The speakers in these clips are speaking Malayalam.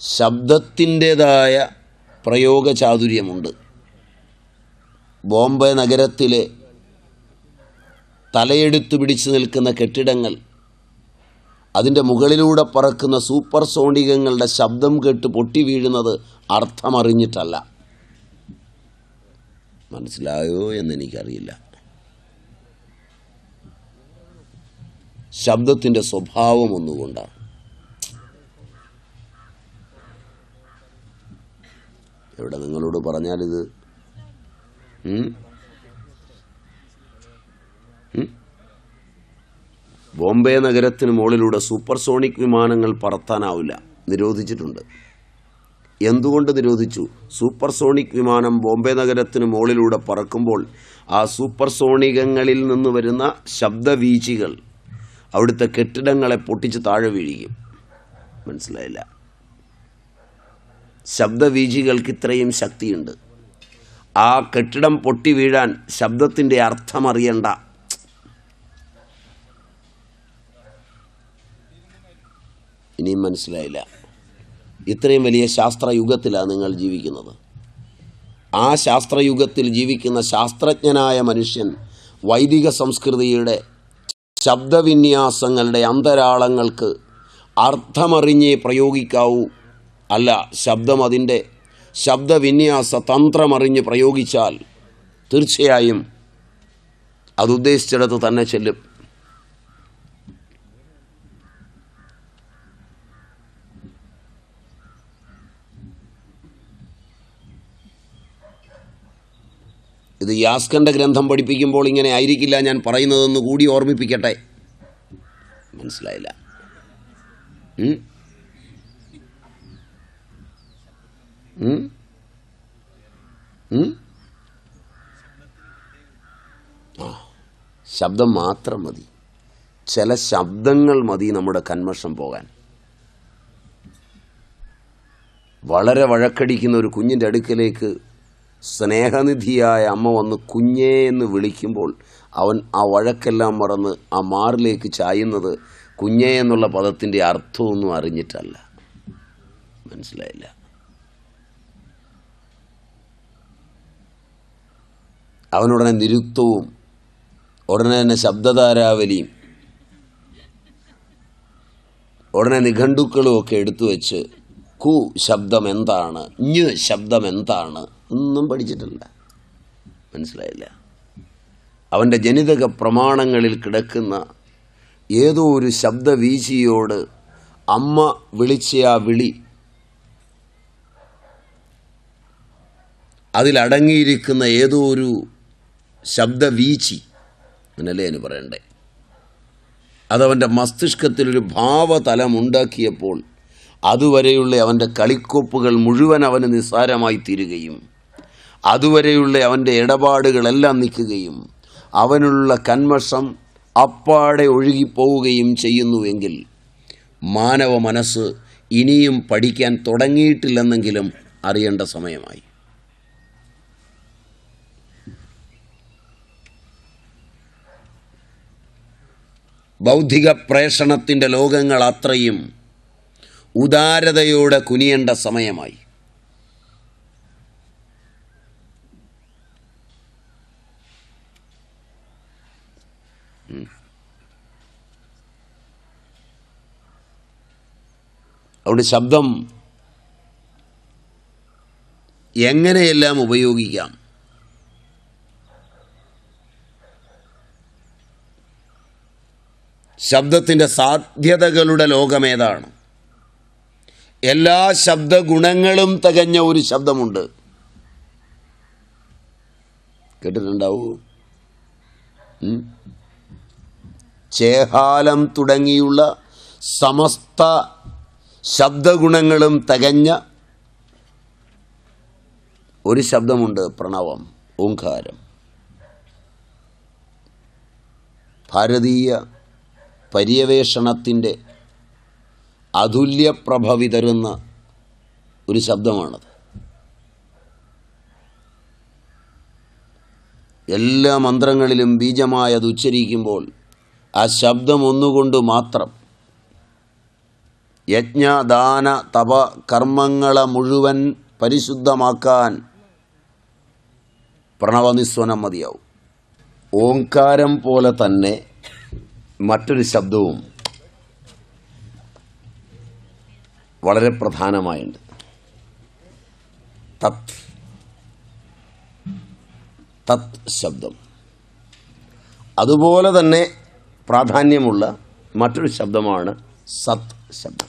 ശബ്ദത്തിന്റേതായ പ്രയോഗ ചാതുര്യമുണ്ട് ബോംബെ നഗരത്തിലെ തലയെടുത്തു പിടിച്ചു നിൽക്കുന്ന കെട്ടിടങ്ങൾ അതിന്റെ മുകളിലൂടെ പറക്കുന്ന സൂപ്പർ സോണികങ്ങളുടെ ശബ്ദം കേട്ട് പൊട്ടി വീഴുന്നത് അർത്ഥമറിഞ്ഞിട്ടല്ല. മനസ്സിലായോ എന്നെനിക്കറിയില്ല. ശബ്ദത്തിന്റെ സ്വഭാവം ഒന്നുകൊണ്ടാണ്. എവിടെ നിങ്ങളോട് പറഞ്ഞാലിത്? ബോംബെ നഗരത്തിന് മുകളിലൂടെ സൂപ്പർസോണിക് വിമാനങ്ങൾ പറത്താനാവില്ല. നിരോധിച്ചിട്ടുണ്ട്. എന്തുകൊണ്ട് നിരോധിച്ചു? സൂപ്പർസോണിക് വിമാനം ബോംബെ നഗരത്തിന് മുകളിലൂടെ പറക്കുമ്പോൾ ആ സൂപ്പർസോണികങ്ങളിൽ നിന്ന് വരുന്ന ശബ്ദവീചികൾ അവിടുത്തെ കെട്ടിടങ്ങളെ പൊട്ടിച്ച് താഴെ വീഴിക്കും മനസ്സിലായില്ല. ശബ്ദവീചികൾക്ക് ഇത്രയും ശക്തിയുണ്ട്. ആ കെട്ടിടം പൊട്ടി വീഴാൻ ശബ്ദത്തിന്റെ അർത്ഥമറിയണ്ട. ഇനിയും മനസ്സിലായില്ല. ഇത്രയും വലിയ ശാസ്ത്രയുഗത്തിലാണ് നിങ്ങൾ ജീവിക്കുന്നത്. ആ ശാസ്ത്രയുഗത്തിൽ ജീവിക്കുന്ന ശാസ്ത്രജ്ഞനായ മനുഷ്യൻ വൈദിക സംസ്കൃതിയുടെ ശബ്ദവിന്യാസങ്ങളുടെ അന്തരാളങ്ങൾക്ക് അർത്ഥമറിഞ്ഞേ പ്രയോഗിക്കാവൂ അല്ല ശബ്ദം അതിന്റെ ശബ്ദവിന്യാസ തന്ത്രമറിഞ്ഞ് പ്രയോഗിച്ചാൽ തീർച്ചയായും അതുദ്ദേശിച്ചിടത്ത് തന്നെ ചെല്ലും. ഇത് യാസ്കന്റെ ഗ്രന്ഥം പഠിപ്പിക്കുമ്പോൾ ഇങ്ങനെ ആയിരിക്കില്ല ഞാൻ പറയുന്നതെന്ന് കൂടി ഓർമ്മിപ്പിക്കട്ടെ. മനസ്സിലായില്ല. ആ ശബ്ദം മാത്രം മതി. ചില ശബ്ദങ്ങൾ മതി നമ്മുടെ കന്മഷം പോകാൻ. വളരെ വഴക്കടിക്കുന്ന ഒരു കുഞ്ഞിന്റെ അടുക്കലേക്ക് സ്നേഹനിധിയായ അമ്മ വന്ന് കുഞ്ഞേ എന്ന് വിളിക്കുമ്പോൾ അവൻ ആ വഴക്കെല്ലാം മറന്ന് ആ മാറിലേക്ക് ചായുന്നത് കുഞ്ഞേ എന്നുള്ള പദത്തിന്റെ അർത്ഥമൊന്നും അറിഞ്ഞിട്ടല്ല. മനസ്സിലായില്ല. അവനുടനെ നിരുത്തവും ഉടനെ തന്നെ ശബ്ദധാരാവലിയും ഉടനെ നിഘണ്ടുക്കളും ഒക്കെ എടുത്തു വെച്ച് കു ശബ്ദം എന്താണ് ഞ് ശബ്ദം എന്താണ് ഒന്നും പഠിച്ചിട്ടില്ല. മനസ്സിലായില്ല. അവന്റെ ജനിതക പ്രമാണങ്ങളിൽ കിടക്കുന്ന ഏതോ ഒരു ശബ്ദവീശിയോട് അമ്മ വിളിച്ച ആ വിളി അതിലടങ്ങിയിരിക്കുന്ന ഏതോ ഒരു ശബ്ദവീചി എന്നല്ലേ അതിന് പറയണ്ടേ? അതവന്റെ മസ്തിഷ്കത്തിലൊരു ഭാവതലം ഉണ്ടാക്കിയപ്പോൾ അതുവരെയുള്ള അവന്റെ കളിക്കൊപ്പുകൾ മുഴുവൻ അവന് നിസ്സാരമായി തീരുകയും അതുവരെയുള്ള അവന്റെ ഇടപാടുകളെല്ലാം നിൽക്കുകയും അവനുള്ള കന്മഷം അപ്പാടെ ഒഴുകിപ്പോവുകയും ചെയ്യുന്നുവെങ്കിൽ മാനവ മനസ്സ് ഇനിയും പഠിക്കാൻ തുടങ്ങിയിട്ടില്ലെന്നെങ്കിലും അറിയേണ്ട സമയമായി. ബൗദ്ധിക പ്രേഷണത്തിന്റെ ലോകങ്ങൾ അത്രയും ഉദാരതയോടെ കുനിയേണ്ട സമയമായി. അവിടെ ശബ്ദം എങ്ങനെയെല്ലാം ഉപയോഗിക്കാം? ശബ്ദത്തിന്റെ സാധ്യതകളുടെ ലോകമേതാണ്. എല്ലാ ശബ്ദഗുണങ്ങളും തികഞ്ഞ ഒരു ശബ്ദമുണ്ട്. കേട്ടിട്ടുണ്ടാവൂ? ചേഹാലം തുടങ്ങിയുള്ള സമസ്ത ശബ്ദഗുണങ്ങളും തികഞ്ഞ ഒരു ശബ്ദമുണ്ട് പ്രണവം ഓങ്കാരം ഭാരതീയ പര്യവേഷണത്തിന്റെ അതുല്യപ്രഭ വിതരുന്ന ഒരു ശബ്ദമാണത്. എല്ലാ മന്ത്രങ്ങളിലും ബീജമായി അത് ഉച്ചരിക്കുമ്പോൾ ആ ശബ്ദം ഒന്നുകൊണ്ട് മാത്രം യജ്ഞദാന തപ കർമ്മങ്ങളെ മുഴുവൻ പരിശുദ്ധമാക്കാൻ പ്രണവനിസ്വനം മതിയാവും. ഓങ്കാരം പോലെ തന്നെ മറ്റൊരു ശബ്ദവും വളരെ പ്രധാനമായുണ്ട്. തത്. തത് ശബ്ദം. അതുപോലെ തന്നെ പ്രാധാന്യമുള്ള മറ്റൊരു ശബ്ദമാണ് സത് ശബ്ദം.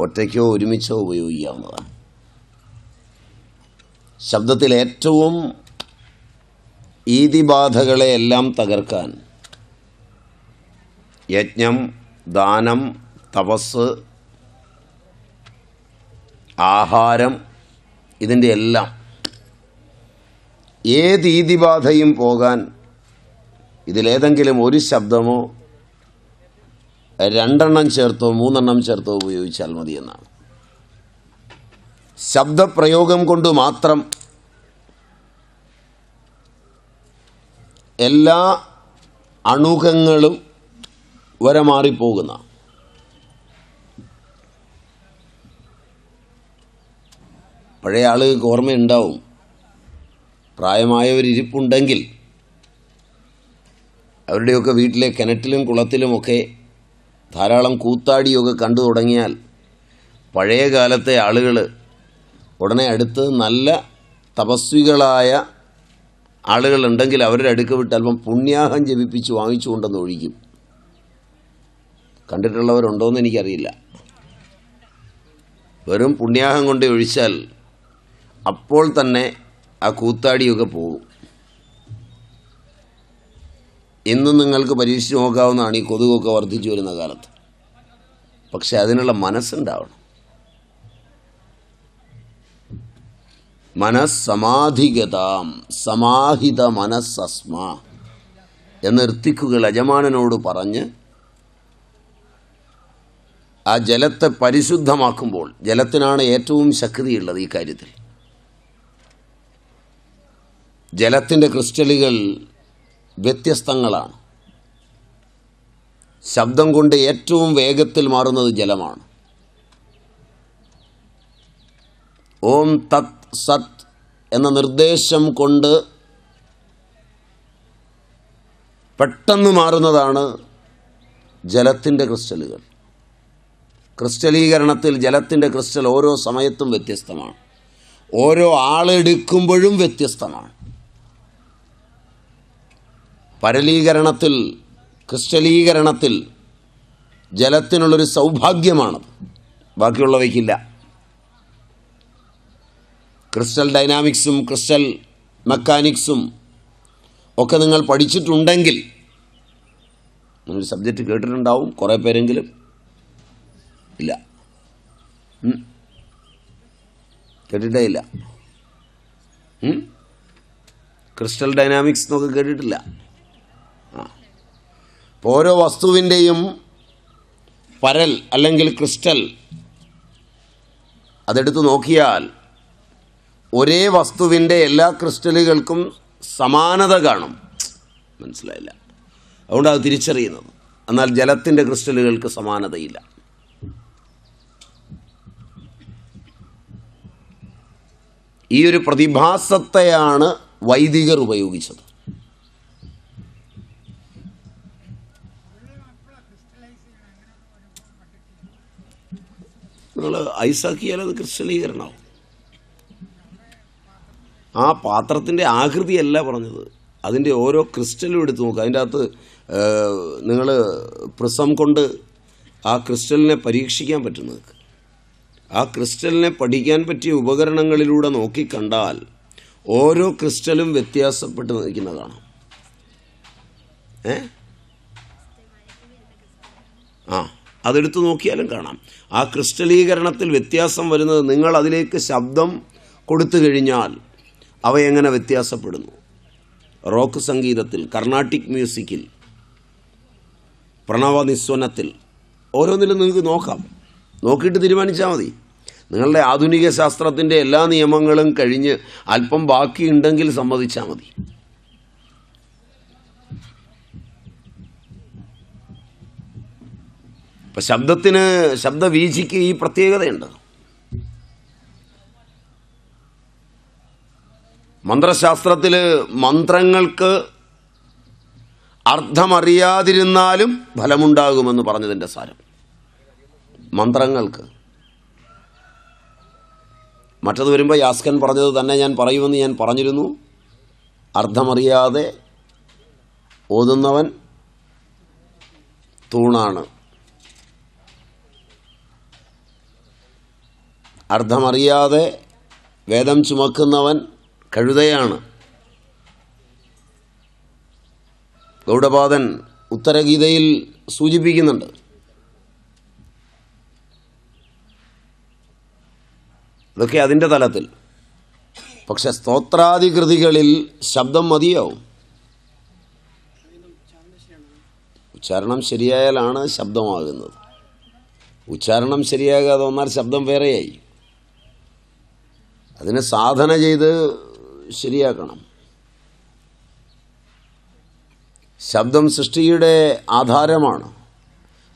ഒറ്റയ്ക്കോ ഒരുമിച്ചോ ഉപയോഗിക്കാവുന്നതാണ്. ശബ്ദത്തിൽ ഏറ്റവും ഈതിബാധകളെ എല്ലാം തകർക്കാൻ യജ്ഞം ദാനം തപസ് ആഹാരം ഇതിന്റെ എല്ലാം. ഏത് ഈതിബാധയും പോകാൻ ഇതിലേതെങ്കിലും ഒരു ശബ്ദമോ രണ്ടെണ്ണം ചേർത്തോ മൂന്നെണ്ണം ചേർത്തോ ഉപയോഗിച്ചാൽ മതി എന്നാണ്. ശബ്ദപ്രയോഗം കൊണ്ട് മാത്രം എല്ലാ അണുകങ്ങളും വരെ മാറിപ്പോകുന്ന. പഴയ ആളുകൾക്ക് ഓർമ്മയുണ്ടാവും. പ്രായമായവരിപ്പുണ്ടെങ്കിൽ അവരുടെയൊക്കെ വീട്ടിലെ കിണറ്റിലും കുളത്തിലുമൊക്കെ ധാരാളം കൂത്താടിയൊക്കെ കണ്ടു തുടങ്ങിയാൽ പഴയ കാലത്തെ ആളുകൾ ഉടനെ അടുത്ത് നല്ല തപസ്വികളായ ആളുകളുണ്ടെങ്കിൽ അവരുടെ അടുക്ക് വിട്ട് അല്പം പുണ്യാഹം ജപിപ്പിച്ച് വാങ്ങിച്ചു കൊണ്ടെന്ന് ഒഴിക്കും. കണ്ടിട്ടുള്ളവരുണ്ടോയെന്ന് എനിക്കറിയില്ല. വെറും പുണ്യാഹം കൊണ്ട് ഒഴിച്ചാൽ അപ്പോൾ തന്നെ ആ കൂത്താടിയൊക്കെ പോകും. ഇന്നും നിങ്ങൾക്ക് പരീക്ഷിച്ച് നോക്കാവുന്നതാണ് ഈ കൊതുകൊക്കെ വർദ്ധിച്ചു വരുന്ന കാലത്ത്. പക്ഷെ അതിനുള്ള മനസ്സുണ്ടാവണം. മനസ്സമാധിഗതാം സമാഹിത മനസ്സസ്മ എന്ന് ഋത്തിക്കുകൾ യജമാനനോട് പറഞ്ഞ് ആ ജലത്തെ പരിശുദ്ധമാക്കുമ്പോൾ ജലത്തിനാണ് ഏറ്റവും ശക്തിയുള്ളത് ഈ കാര്യത്തിൽ. ജലത്തിന്റെ ക്രിസ്റ്റലുകൾ വ്യത്യസ്തങ്ങളാണ്. ശബ്ദം കൊണ്ട് ഏറ്റവും വേഗത്തിൽ മാറുന്നത് ജലമാണ്. ഓം തത് സത് എന്ന നിർദ്ദേശം കൊണ്ട് പെട്ടെന്ന് മാറുന്നതാണ് ജലത്തിന്റെ ക്രിസ്റ്റലുകൾ. ക്രിസ്റ്റലീകരണത്തിൽ ജലത്തിന്റെ ക്രിസ്റ്റൽ ഓരോ സമയത്തും വ്യത്യസ്തമാണ്. ഓരോ ആളെടുക്കുമ്പോഴും വ്യത്യസ്തമാണ്. പരലീകരണത്തിൽ ക്രിസ്റ്റലീകരണത്തിൽ ജലത്തിനുള്ളൊരു സൗഭാഗ്യമാണ് ബാക്കിയുള്ളവയ്ക്കില്ല. ക്രിസ്റ്റൽ ഡൈനാമിക്സും ക്രിസ്റ്റൽ മെക്കാനിക്സും ഒക്കെ നിങ്ങൾ പഠിച്ചിട്ടുണ്ടെങ്കിൽ നിങ്ങൾ സബ്ജക്റ്റ് കേട്ടിട്ടുണ്ടാവും കുറേ പേരെങ്കിലും. ഇല്ല. കേട്ടിട്ടേ ഇല്ല. ക്രിസ്റ്റൽ ഡൈനാമിക്സ് എന്നൊക്കെ കേട്ടിട്ടില്ല. അപ്പോൾ ഓരോ വസ്തുവിന്റെയും പരൽ അല്ലെങ്കിൽ ക്രിസ്റ്റൽ അതെടുത്ത് നോക്കിയാൽ ഒരേ വസ്തുവിന്റെ എല്ലാ ക്രിസ്റ്റലുകൾക്കും സമാനത കാണും. മനസ്സിലായില്ല. അതുകൊണ്ടാണ് അത് തിരിച്ചറിയുന്നത്. എന്നാൽ ജലത്തിന്റെ ക്രിസ്റ്റലുകൾക്ക് സമാനതയില്ല. ഈ ഒരു പ്രതിഭാസത്തെയാണ് വൈദികർ ഉപയോഗിച്ചത്. നിങ്ങൾ ഐസാക്കിയാൽ അത് ക്രിസ്റ്റലീകരണമാവും ആ പാത്രത്തിന്റെ ആകൃതിയല്ല പറഞ്ഞത്. അതിന്റെ ഓരോ ക്രിസ്റ്റലും എടുത്ത് നോക്കുക അതിന്റെ അകത്ത് നിങ്ങൾ പ്രിസം കൊണ്ട് ആ ക്രിസ്റ്റലിനെ പരീക്ഷിക്കാൻ പറ്റും നിങ്ങൾക്ക് ആ ക്രിസ്റ്റലിനെ പഠിക്കാൻ പറ്റിയ ഉപകരണങ്ങളിലൂടെ നോക്കിക്കണ്ടാൽ ഓരോ ക്രിസ്റ്റലും വ്യത്യാസപ്പെട്ട് നിൽക്കുന്നതാണ്. ഏ? ആ അതെടുത്ത് നോക്കിയാലും കാണാം. ആ ക്രിസ്റ്റലീകരണത്തിൽ വ്യത്യാസം വരുന്നത് നിങ്ങൾ അതിലേക്ക് ശബ്ദം കൊടുത്തു കഴിഞ്ഞാൽ അവ എങ്ങനെ വ്യത്യാസപ്പെടുന്നു? റോക്ക് സംഗീതത്തിൽ കർണാട്ടിക് മ്യൂസിക്കിൽ പ്രണവ നിസ്വനത്തിൽ ഓരോന്നിലും നിങ്ങൾക്ക് നോക്കാം. നോക്കിയിട്ട് തീരുമാനിച്ചാൽ മതി. നിങ്ങളുടെ ആധുനിക ശാസ്ത്രത്തിന്റെ എല്ലാ നിയമങ്ങളും കഴിഞ്ഞ് അല്പം ബാക്കിയുണ്ടെങ്കിൽ സമ്മതിച്ചാൽ മതി. ഇപ്പം ശബ്ദത്തിന് ശബ്ദവീചിക്ക് ഈ പ്രത്യേകതയുണ്ട്. മന്ത്രശാസ്ത്രത്തിൽ മന്ത്രങ്ങൾക്ക് അർത്ഥമറിയാതിരുന്നാലും ഫലമുണ്ടാകുമെന്ന് പറഞ്ഞതിന്റെ സാരം. മന്ത്രങ്ങൾക്ക്. മറ്റത് വരുമ്പോൾ യാസ്കൻ പറഞ്ഞത് തന്നെ ഞാൻ പറയുമെന്ന് ഞാൻ പറഞ്ഞിരുന്നു. അർത്ഥമറിയാതെ ഓതുന്നവൻ തൂണാണ്. അർത്ഥമറിയാതെ വേദം ചുമക്കുന്നവൻ കഴുതയാണ്. ഗൗഡപാദൻ ഉത്തരഗീതയിൽ സൂചിപ്പിക്കുന്നുണ്ട്. ഇതൊക്കെ അതിന്റെ തലത്തിൽ. പക്ഷെ സ്തോത്രാദി കൃതികളിൽ ശബ്ദം മതിയാവും. ഉച്ചാരണം ശരിയായാലാണ് ശബ്ദമാകുന്നത്. ഉച്ചാരണം ശരിയാകാതെ വന്നാൽ ശബ്ദം വേറെയായി. അതിനെ സാധന ചെയ്ത് ശരിയാക്കണം. ശബ്ദം സൃഷ്ടിയുടെ ആധാരമാണ്.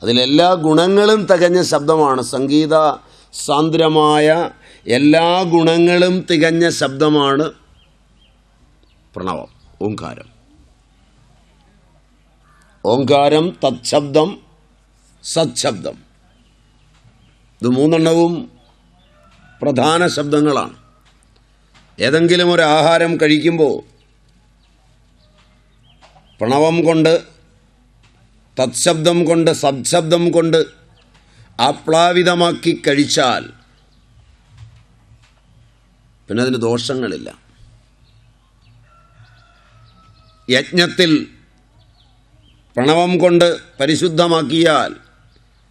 അതിലെല്ലാ ഗുണങ്ങളും തികഞ്ഞ ശബ്ദമാണ്. സംഗീത സാന്ദ്രമായ എല്ലാ ഗുണങ്ങളും തികഞ്ഞ ശബ്ദമാണ് പ്രണവം ഓങ്കാരം ഓങ്കാരം തത്ശബ്ദം സത്ശബ്ദം. ഇത് മൂന്നെണ്ണവും പ്രധാന ശബ്ദങ്ങളാണ്. ഏതെങ്കിലും ഒരു ആഹാരം കഴിക്കുമ്പോൾ പ്രണവം കൊണ്ട് തത്ശബ്ദം കൊണ്ട് സത്ശബ്ദം കൊണ്ട് ആപ്ലാവിതമാക്കി കഴിച്ചാൽ പിന്നെ അതിന് ദോഷങ്ങളില്ല. യജ്ഞത്തിൽ പ്രണവം കൊണ്ട് പരിശുദ്ധമാക്കിയാൽ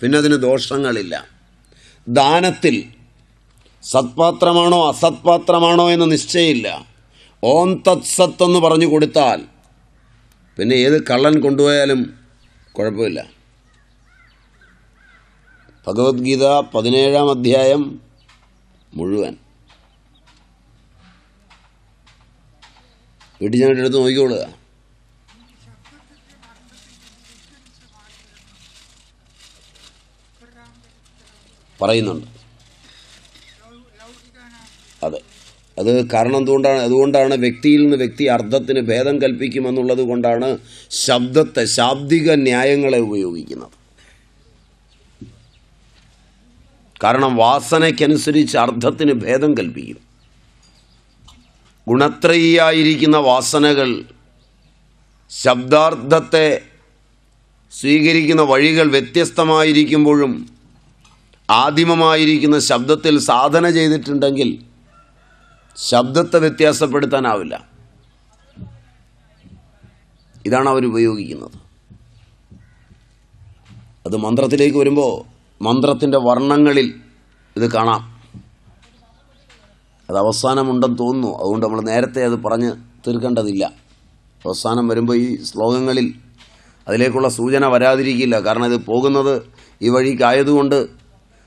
പിന്നെ അതിന് ദോഷങ്ങളില്ല. ദാനത്തിൽ സത്പാത്രമാണോ അസത്പാത്രമാണോ എന്ന് നിശ്ചയമില്ല. ഓം തത് സത്ത് എന്ന് പറഞ്ഞു കൊടുത്താൽ പിന്നെ ഏത് കള്ളൻ കൊണ്ടുപോയാലും കുഴപ്പമില്ല. ഭഗവത്ഗീത പതിനേഴാം അധ്യായം മുഴുവൻ. വീട്ടിൽ ഞാൻ എടുത്ത് നോക്കിക്കോളുക പറയുന്നുണ്ട്. അതെ. അത് കാരണം എന്തുകൊണ്ടാണ്? അതുകൊണ്ടാണ് വ്യക്തിയിൽ നിന്ന് വ്യക്തി അർത്ഥത്തിന് ഭേദം കൽപ്പിക്കുമെന്നുള്ളത് കൊണ്ടാണ് ശബ്ദത്തെ ശാബ്ദിക ന്യായങ്ങളെ ഉപയോഗിക്കുന്നത്. കാരണം വാസനയ്ക്കനുസരിച്ച് അർത്ഥത്തിന് ഭേദം കൽപ്പിക്കും. ഗുണത്രയിയായിരിക്കുന്ന വാസനകൾ ശബ്ദാർത്ഥത്തെ സ്വീകരിക്കുന്ന വഴികൾ വ്യത്യസ്തമായിരിക്കുമ്പോഴും ആദിമമായിരിക്കുന്ന ശബ്ദത്തിൽ സാധന ചെയ്തിട്ടുണ്ടെങ്കിൽ ശബ്ദത്തെ വ്യത്യാസപ്പെടുത്താനാവില്ല. ഇതാണ് അവർ ഉപയോഗിക്കുന്നത്. അത് മന്ത്രത്തിലേക്ക് വരുമ്പോൾ മന്ത്രത്തിന്റെ വർണങ്ങളിൽ ഇത് കാണാം. അത് അവസാനമുണ്ടെന്ന് തോന്നുന്നു. അതുകൊണ്ട് നമ്മൾ നേരത്തെ അത് പറഞ്ഞ് തീർക്കേണ്ടതില്ല. അവസാനം വരുമ്പോൾ ഈ ശ്ലോകങ്ങളിൽ അതിലേക്കുള്ള സൂചന വരാതിരിക്കില്ല. കാരണം ഇത് പോകുന്നത് ഈ വഴിക്കായതുകൊണ്ട്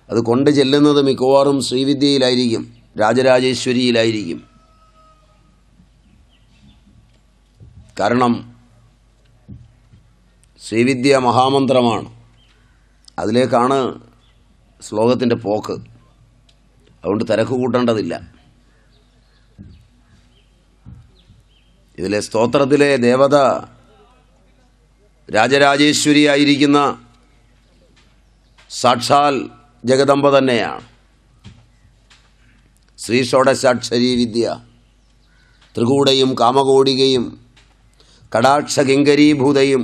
അത് കൊണ്ട് ചെല്ലുന്നത് മിക്കവാറും ശ്രീവിദ്യയിലായിരിക്കും. രാജരാജേശ്വരിയിലായിരിക്കും. കാരണം ശ്രീവിദ്യ മഹാമന്ത്രമാണ്. അതിലേക്കാണ് ശ്ലോകത്തിന്റെ പോക്ക്. അതുകൊണ്ട് തിരക്ക് കൂട്ടേണ്ടതില്ല. ഇതിലെ സ്തോത്രത്തിലെ ദേവത രാജരാജേശ്വരിയായിരിക്കുന്ന സാക്ഷാൽ ജഗദമ്പ തന്നെയാണ്. ശ്രീ ഷോഡശാക്ഷരി വിദ്യ. ത്രികൂടയും കാമകോടികയും കടാക്ഷകിങ്കരീഭൂതയും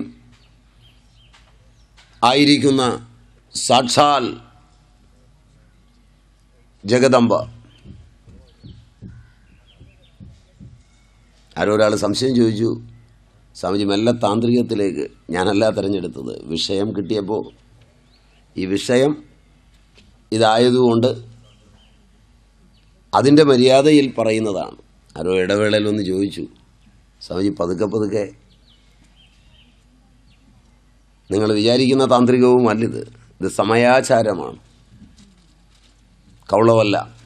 ആയിരിക്കുന്ന സാക്ഷാൽ ജഗദമ്പ ആരോ ഒരാൾ സംശയം ചോദിച്ചു സ്വാമിജി മെല്ലെ താന്ത്രികത്തിലേക്ക് ഞാനല്ല തിരഞ്ഞെടുത്തത്. വിഷയം കിട്ടിയപ്പോൾ ഈ വിഷയം ഇതായതുകൊണ്ട് അതിന്റെ മര്യാദയിൽ പറയുന്നതാണ്. ആരോ ഇടവേളയിലൊന്ന് ചോദിച്ചു സ്വാമിജി പതുക്കെ പതുക്കെ നിങ്ങൾ വിചാരിക്കുന്ന താന്ത്രികവും അല്ലിത് ഇത് സമയാചാരമാണ്. കൗളവല്ല.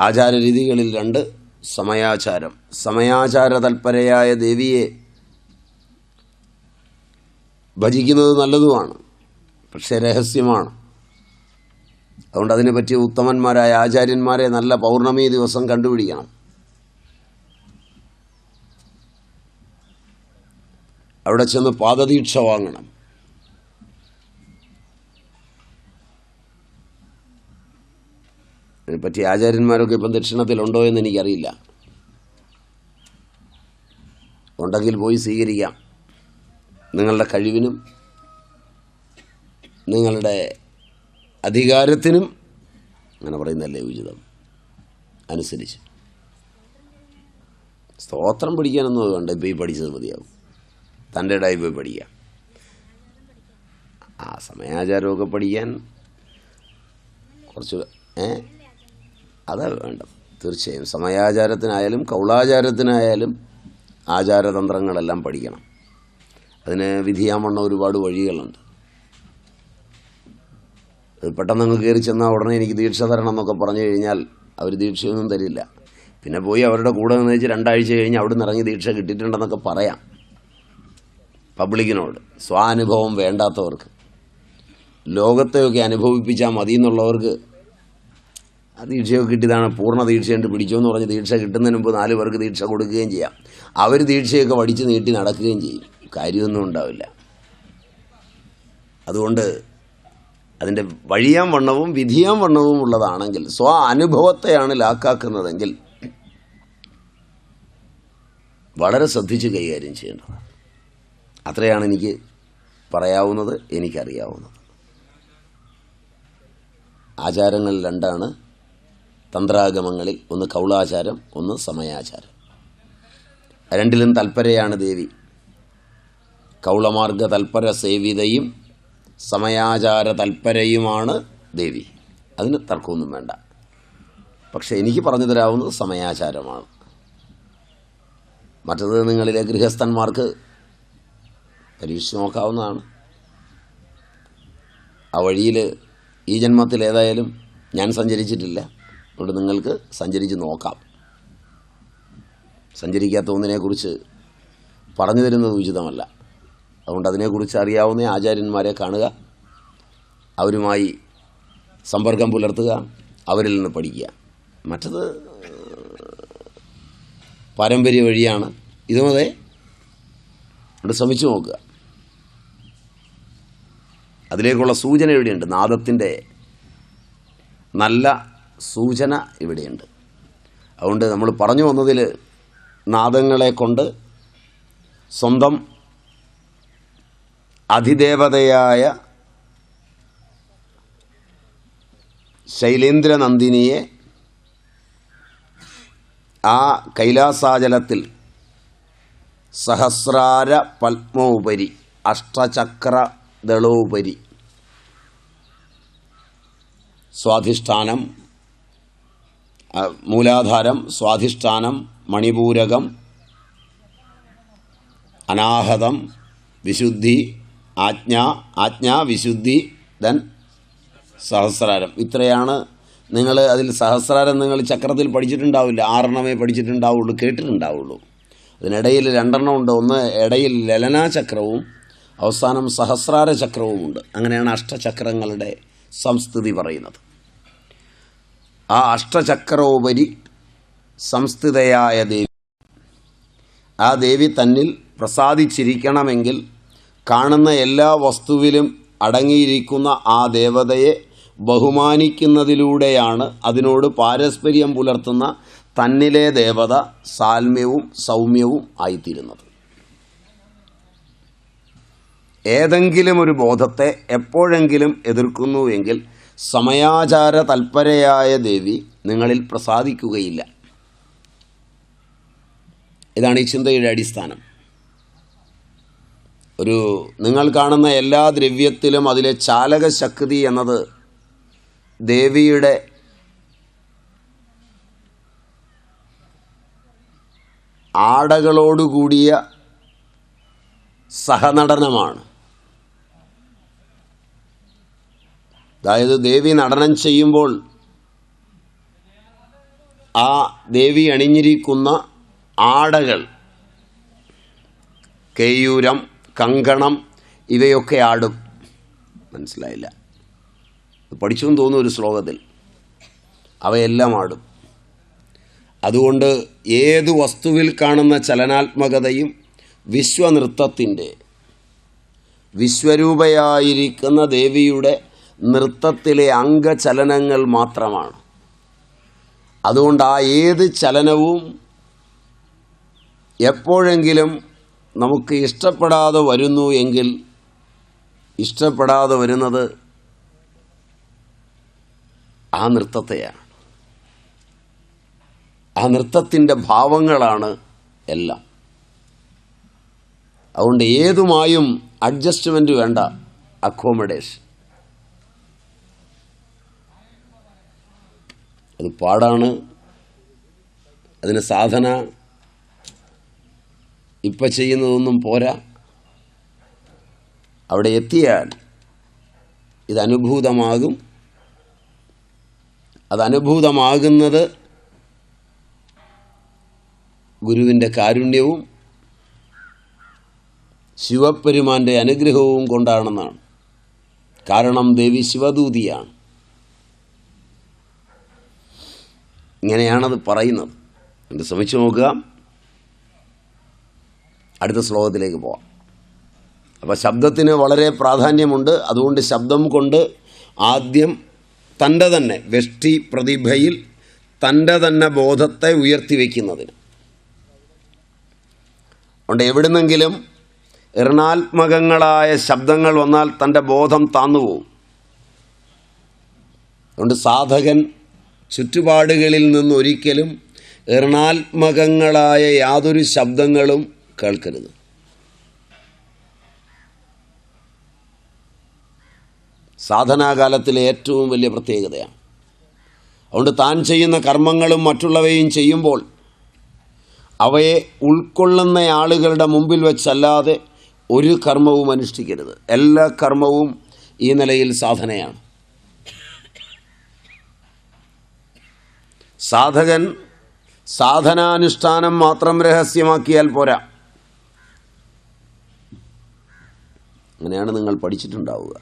ആചാരരീതികളിൽ രണ്ട് സമയാചാരം. സമയാചാര തൽപരയായ ദേവിയെ ഭജിക്കുന്നത് നല്ലതുമാണ് പക്ഷേ രഹസ്യമാണ്. അതുകൊണ്ട് അതിനെപ്പറ്റി ഉത്തമന്മാരായ ആചാര്യന്മാരെ നല്ല പൗർണമി ദിവസം കണ്ടുപിടിക്കണം. അവിടെ ചെന്ന് പാദദീക്ഷ വാങ്ങണം. അതിനെപ്പറ്റി ആചാര്യന്മാരൊക്കെ ഇപ്പം ദക്ഷിണത്തിലുണ്ടോ എന്ന് എനിക്കറിയില്ല. ഉണ്ടെങ്കിൽ പോയി സ്വീകരിക്കാം. നിങ്ങളുടെ കഴിവിനും നിങ്ങളുടെ അധികാരത്തിനും അങ്ങനെ പറയുന്നതല്ലേ ഉചിതം. അനുസരിച്ച്. സ്തോത്രം പഠിക്കാനൊന്നും വേണ്ട. ഇപ്പോൾ ഈ പഠിച്ചത് മതിയാവും. തന്റെ ഇടയിൽ പോയി പഠിക്കാം. ആ സമയാചാരമൊക്കെ പഠിക്കാൻ കുറച്ച് ഏ? അതാ വേണ്ടത്. തീർച്ചയായും സമയാചാരത്തിനായാലും കൗളാചാരത്തിനായാലും ആചാരതന്ത്രങ്ങളെല്ലാം പഠിക്കണം. അതിന് വിധിയാമണ്ണ ഒരുപാട് വഴികളുണ്ട്. അത് പെട്ടെന്ന് അങ്ങ് കയറി ചെന്നാൽ ഉടനെ എനിക്ക് ദീക്ഷ തരണം എന്നൊക്കെ പറഞ്ഞു കഴിഞ്ഞാൽ അവർ ദീക്ഷയൊന്നും തരില്ല. പിന്നെ പോയി അവരുടെ കൂടെ നിന്ന് വെച്ച് രണ്ടാഴ്ച കഴിഞ്ഞ് അവിടെ നിന്ന് ദീക്ഷ കിട്ടിയിട്ടുണ്ടെന്നൊക്കെ പറയാം. പബ്ലിക്കിനോട്. സ്വാനുഭവം വേണ്ടാത്തവർക്ക്. ലോകത്തെയൊക്കെ അനുഭവിപ്പിച്ചാൽ മതി എന്നുള്ളവർക്ക് ദീക്ഷയൊക്കെ കിട്ടിയതാണ് പൂർണ ദീക്ഷയുണ്ട് പിടിച്ചോ എന്ന് പറഞ്ഞ് ദീക്ഷ കിട്ടുന്നതിന് മുമ്പ് നാല് പേർക്ക് ദീക്ഷ കൊടുക്കുകയും ചെയ്യാം. അവർ ദീക്ഷയൊക്കെ വടിച്ച് നീട്ടി നടക്കുകയും ചെയ്യും. കാര്യമൊന്നും ഉണ്ടാവില്ല. അതുകൊണ്ട് അതിന്റെ വഴിയാൻ വണ്ണവും വിധിയാൻ വണ്ണവും ഉള്ളതാണെങ്കിൽ സ്വ അനുഭവത്തെയാണ് ലാക്കാക്കുന്നതെങ്കിൽ വളരെ ശ്രദ്ധിച്ച് കൈകാര്യം ചെയ്യേണ്ടത് അത്രയാണ് എനിക്ക് പറയാവുന്നത് എനിക്കറിയാവുന്നത്. ആചാരങ്ങൾ രണ്ടാണ്. തന്ത്രാഗമങ്ങളിൽ ഒന്ന് കൗളാചാരം ഒന്ന് സമയാചാരം. രണ്ടിലും തൽപരയാണ് ദേവി. കൗളമാർഗ തൽപര സേവിതയും സമയാചാര തൽപരയുമാണ് ദേവി. അതിന് തർക്കമൊന്നും വേണ്ട. പക്ഷെ എനിക്ക് പറഞ്ഞു തരാവുന്നത് സമയാചാരമാണ്. മറ്റത് നിങ്ങളിലെ ഗൃഹസ്ഥന്മാർക്ക് പരീക്ഷിച്ച് നോക്കാവുന്നതാണ്. ആ വഴിയിൽ ഈ ജന്മത്തിൽ ഏതായാലും ഞാൻ സഞ്ചരിച്ചിട്ടില്ല. അതുകൊണ്ട് നിങ്ങൾക്ക് സഞ്ചരിച്ച് നോക്കാം. സഞ്ചരിക്കാത്ത ഒന്നിനെക്കുറിച്ച് പറഞ്ഞു തരുന്നത് ഉചിതമല്ല. അതുകൊണ്ട് അതിനെക്കുറിച്ച് അറിയാവുന്ന ആചാര്യന്മാരെ കാണുക അവരുമായി സമ്പർക്കം പുലർത്തുക അവരിൽ നിന്ന് പഠിക്കുക. മറ്റത് പാരമ്പര്യ വഴിയാണ്. ഇതുമതെ അവിടെ ശ്രമിച്ചു നോക്കുക. അതിലേക്കുള്ള സൂചന എവിടെയുണ്ട് നാദത്തിന്റെ നല്ല സൂചന ഇവിടെയുണ്ട്. അതുകൊണ്ട് നമ്മൾ പറഞ്ഞു വന്നതിൽ നാദങ്ങളെ കൊണ്ട് സ്വന്തം അധിദേവതയായ ശൈലേന്ദ്രനന്ദിനിയെ ആ കൈലാസാചലത്തിൽ സഹസ്രാര പത്മോപരി അഷ്ടചക്ര ദളോപരി സ്വാധിഷ്ഠാനം മൂലാധാരം സ്വാധിഷ്ഠാനം മണിപൂരകം അനാഹതം വിശുദ്ധി ആജ്ഞ ആജ്ഞ വിശുദ്ധി ദൻ സഹസ്രാരം. ഇത്രയാണ് നിങ്ങൾ അതിൽ സഹസ്രാരം നിങ്ങൾ ചക്രത്തിൽ പഠിച്ചിട്ടുണ്ടാവില്ല. ആറെണ്ണമേ പഠിച്ചിട്ടുണ്ടാവുള്ളൂ കേട്ടിട്ടുണ്ടാവുള്ളൂ. അതിനിടയിൽ രണ്ടെണ്ണം ഉണ്ട്. ഒന്ന് ഇടയിൽ ലലനാചക്രവും അവസാനം സഹസ്രാര ചക്രവുമുണ്ട്. അങ്ങനെയാണ് അഷ്ടചക്രങ്ങളുടെ സംസ്ഥിതി പറയുന്നത്. ആ അഷ്ടചക്രോപരി സംസ്ഥിതയായ ദേവി. ആ ദേവി തന്നിൽ പ്രസാദിച്ചിരിക്കണമെങ്കിൽ കാണുന്ന എല്ലാ വസ്തുവിലും അടങ്ങിയിരിക്കുന്ന ആ ദേവതയെ ബഹുമാനിക്കുന്നതിലൂടെയാണ് അതിനോട് പാരസ്പര്യം പുലർത്തുന്ന തന്നിലെ ദേവത സാൽമ്യവും സൗമ്യവും ആയിത്തീരുന്നത്. ഏതെങ്കിലും ഒരു ബോധത്തെ എപ്പോഴെങ്കിലും എതിർക്കുന്നുവെങ്കിൽ സമയാചാര തൽപരയായ ദേവി നിങ്ങളിൽ പ്രസാദിക്കുകയില്ല. ഇതാണ് ഈ ചിന്തയുടെ അടിസ്ഥാനം. ഒരു നിങ്ങൾ കാണുന്ന എല്ലാ ദ്രവ്യത്തിലും അതിലെ ചാലകശക്തി എന്നത് ദേവിയുടെ ആടകളോടുകൂടിയ സഹനടനമാണ്. അതായത് ദേവി നടനം ചെയ്യുമ്പോൾ ആ ദേവി അണിഞ്ഞിരിക്കുന്ന ആടകൾ കേയൂരം കങ്കണം ഇവയൊക്കെ ആടും. മനസ്സിലായില്ല. പഠിച്ചു എന്ന് തോന്നുന്നു ഒരു ശ്ലോകത്തിൽ. അവയെല്ലാം ആടും. അതുകൊണ്ട് ഏത് വസ്തുവിൽ കാണുന്ന ചലനാത്മകതയും വിശ്വനൃത്തത്തിന്റെ വിശ്വരൂപയായിരിക്കുന്ന ദേവിയുടെ നൃത്തത്തിലെ അംഗചലനങ്ങൾ മാത്രമാണ്. അതുകൊണ്ട് ആ ഏത് ചലനവും എപ്പോഴെങ്കിലും നമുക്ക് ഇഷ്ടപ്പെടാതെ വരുന്നു എങ്കിൽ ഇഷ്ടപ്പെടാതെ വരുന്നത് ആ നൃത്തത്തെയാണ്. ആ നൃത്തത്തിന്റെ ഭാവങ്ങളാണ് എല്ലാം. അതുകൊണ്ട് ഏതുമായും അഡ്ജസ്റ്റ്മെന്റ് വേണ്ട അക്കോമഡേഷൻ. അത് പാടാണ്. അതിന് സാധന. ഇപ്പം ചെയ്യുന്നതൊന്നും പോരാ. അവിടെ എത്തിയാൽ ഇത് അനുഭൂതമാകും. അത് ഗുരുവിന്റെ കാരുണ്യവും ശിവപ്പെരുമാന്റെ അനുഗ്രഹവും കൊണ്ടാണെന്നാണ്. കാരണം ദേവി ശിവദൂതിയാണ്. ഇങ്ങനെയാണത് പറയുന്നത്. ഇത് ശ്രമിച്ചു നോക്കുക. അടുത്ത ശ്ലോകത്തിലേക്ക് പോവാം. അപ്പോൾ ശബ്ദത്തിന് വളരെ പ്രാധാന്യമുണ്ട്. അതുകൊണ്ട് ശബ്ദം കൊണ്ട് ആദ്യം തന്റെ തന്നെ വെഷ്ടി പ്രതിഭയിൽ തന്റെ തന്നെ ബോധത്തെ ഉയർത്തി വയ്ക്കുന്നതിന്. അതുകൊണ്ട് എവിടുന്നെങ്കിലും ഋണാത്മകങ്ങളായ ശബ്ദങ്ങൾ വന്നാൽ തന്റെ ബോധം താന്നുപോകും. അതുകൊണ്ട് സാധകൻ ചുറ്റുപാടുകളിൽ നിന്നൊരിക്കലും എറണാത്മകങ്ങളായ യാതൊരു ശബ്ദങ്ങളും കേൾക്കരുത്. സാധനാകാലത്തിലെ ഏറ്റവും വലിയ പ്രത്യേകതയാണ്. അതുകൊണ്ട് താൻ ചെയ്യുന്ന കർമ്മങ്ങളും മറ്റുള്ളവയും ചെയ്യുമ്പോൾ അവയെ ഉൾക്കൊള്ളുന്ന ആളുകളുടെ മുമ്പിൽ വെച്ചല്ലാതെ ഒരു കർമ്മവും അനുഷ്ഠിക്കരുത്. എല്ലാ കർമ്മവും ഈ നിലയിൽ സാധനയാണ്. സാധകൻ സാധനാനുഷ്ഠാനം മാത്രം രഹസ്യമാക്കിയാൽ പോരാ. അങ്ങനെയാണ് നിങ്ങൾ പഠിച്ചിട്ടുണ്ടാവുക?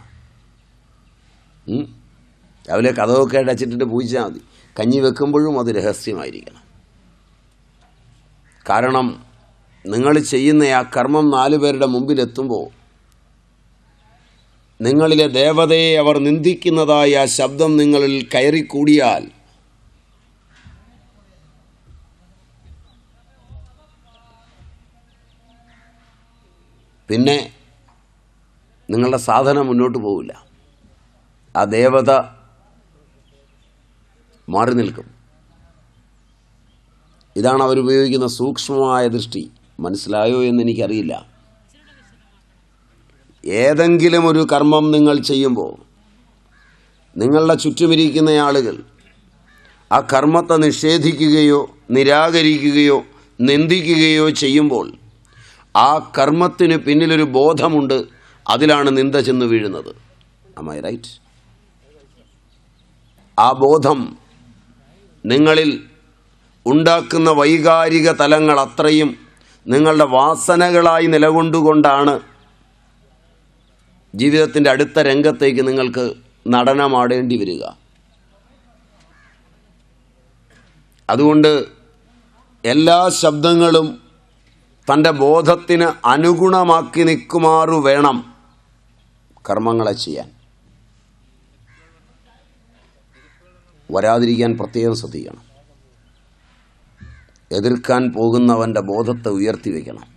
രാവിലെ കഥവൊക്കെ അടച്ചിട്ടിട്ട് പൂജിച്ചാൽ മതി. കഞ്ഞി വെക്കുമ്പോഴും അത് രഹസ്യമായിരിക്കണം. കാരണം നിങ്ങൾ ചെയ്യുന്ന ആ കർമ്മം നാലു പേരുടെ മുമ്പിലെത്തുമ്പോൾ നിങ്ങളിലെ ദേവതയെ അവർ നിന്ദിക്കുന്നതായ ആ ശബ്ദം നിങ്ങളിൽ കയറിക്കൂടിയാൽ പിന്നെ നിങ്ങളുടെ സാധന മുന്നോട്ട് പോവില്ല. ആ ദേവത മാറി നിൽക്കും. ഇതാണ് അവരുപയോഗിക്കുന്ന സൂക്ഷ്മമായ ദൃഷ്ടി. മനസ്സിലായോ എന്ന് എനിക്കറിയില്ല. ഏതെങ്കിലും ഒരു കർമ്മം നിങ്ങൾ ചെയ്യുമ്പോൾ നിങ്ങളുടെ ചുറ്റുമിരിക്കുന്ന ആളുകൾ ആ കർമ്മത്തെ നിഷേധിക്കുകയോ നിരാകരിക്കുകയോ നിന്ദിക്കുകയോ ചെയ്യുമ്പോൾ ആ കർമ്മത്തിന് പിന്നിലൊരു ബോധമുണ്ട് അതിലാണ് നിന്ദ ചെന്ന് വീഴുന്നത്. അമ്മായി റൈറ്റ് ആ ബോധം നിങ്ങളിൽ ഉണ്ടാക്കുന്ന വൈകാരിക തലങ്ങൾ അത്രയും നിങ്ങളുടെ വാസനകളായി നിലകൊണ്ടുകൊണ്ടാണ് ജീവിതത്തിന്റെ അടുത്ത രംഗത്തേക്ക് നിങ്ങൾക്ക് നടനമാടേണ്ടി വരിക. അതുകൊണ്ട് എല്ലാ ശബ്ദങ്ങളും തന്റെ ബോധത്തിന് അനുഗുണമാക്കി നിൽക്കുമാറു വേണം കർമ്മങ്ങളെ ചെയ്യാൻ. വരാതിരിക്കാൻ പ്രത്യേകം ശ്രദ്ധിക്കണം. എതിർക്കാൻ പോകുന്നവന്റെ ബോധത്തെ ഉയർത്തി വയ്ക്കണം.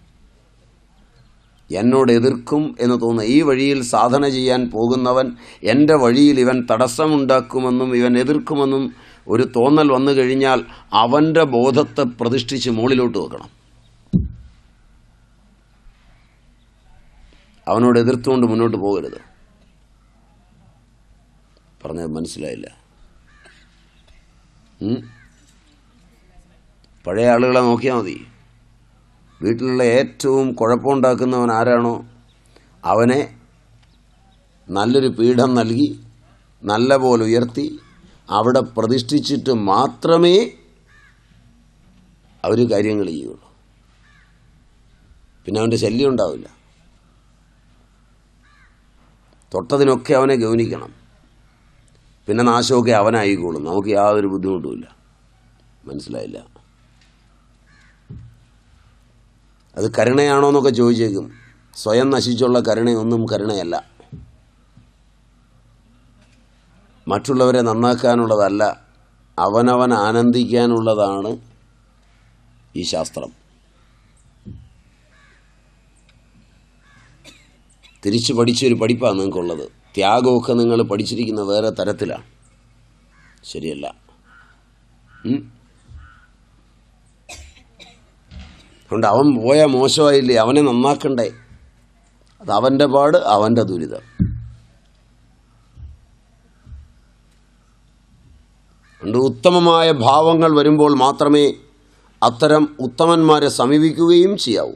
എന്നോട് എതിർക്കും എന്ന് തോന്നുന്ന ഈ വഴിയിൽ സാധന ചെയ്യാൻ പോകുന്നവൻ എന്റെ വഴിയിൽ ഇവൻ തടസ്സമുണ്ടാക്കുമെന്നും ഇവൻ എതിർക്കുമെന്നും ഒരു തോന്നൽ വന്നു കഴിഞ്ഞാൽ അവന്റെ ബോധത്തെ പ്രതിഷ്ഠിച്ച് മുകളിലോട്ട് വെക്കണം. അവനോട് എതിർത്തുകൊണ്ട് മുന്നോട്ട് പോകരുത്. പറഞ്ഞത് മനസ്സിലായില്ല? പഴയ ആളുകളെ നോക്കിയാൽ മതി. വീട്ടിലുള്ള ഏറ്റവും കുഴപ്പമുണ്ടാക്കുന്നവൻ ആരാണോ അവനെ നല്ലൊരു പീഠം നൽകി നല്ല പോലെ ഉയർത്തി അവിടെ പ്രതിഷ്ഠിച്ചിട്ട് മാത്രമേ അവർ കാര്യങ്ങൾ ചെയ്യുള്ളൂ. പിന്നെ അവന്റെ ശല്യം ഉണ്ടാവില്ല. തൊട്ടതിനൊക്കെ അവനെ ഗൗനിക്കണം. പിന്നെ നാശമൊക്കെ അവനായിക്കോളും. നമുക്ക് യാതൊരു ബുദ്ധിമുട്ടുമില്ല. മനസ്സിലായില്ല. അത് കരുണയാണോ എന്നൊക്കെ ചോദിച്ചേക്കും. സ്വയം നശിച്ചുള്ള കരുണയൊന്നും കരുണയല്ല. മറ്റുള്ളവരെ നന്നാക്കാനുള്ളതല്ല അവനവൻ ആനന്ദിക്കാനുള്ളതാണ് ഈ ശാസ്ത്രം. തിരിച്ചു പഠിച്ചൊരു പഠിപ്പാണ് നിങ്ങൾക്കുള്ളത്. ത്യാഗമൊക്കെ നിങ്ങൾ പഠിച്ചിരിക്കുന്ന വേറെ തരത്തിലാണ്. ശരിയല്ല? അതുകൊണ്ട് അവൻ പോയാൽ മോശമായില്ലേ? അവനെ നന്നാക്കണ്ടേ? അത് അവന്റെ പാട് അവന്റെ ദുരിതം. അതുകൊണ്ട് ഉത്തമമായ ഭാവങ്ങൾ വരുമ്പോൾ മാത്രമേ അത്തരം ഉത്തമന്മാരെ സമീപിക്കുകയും ചെയ്യാവൂ.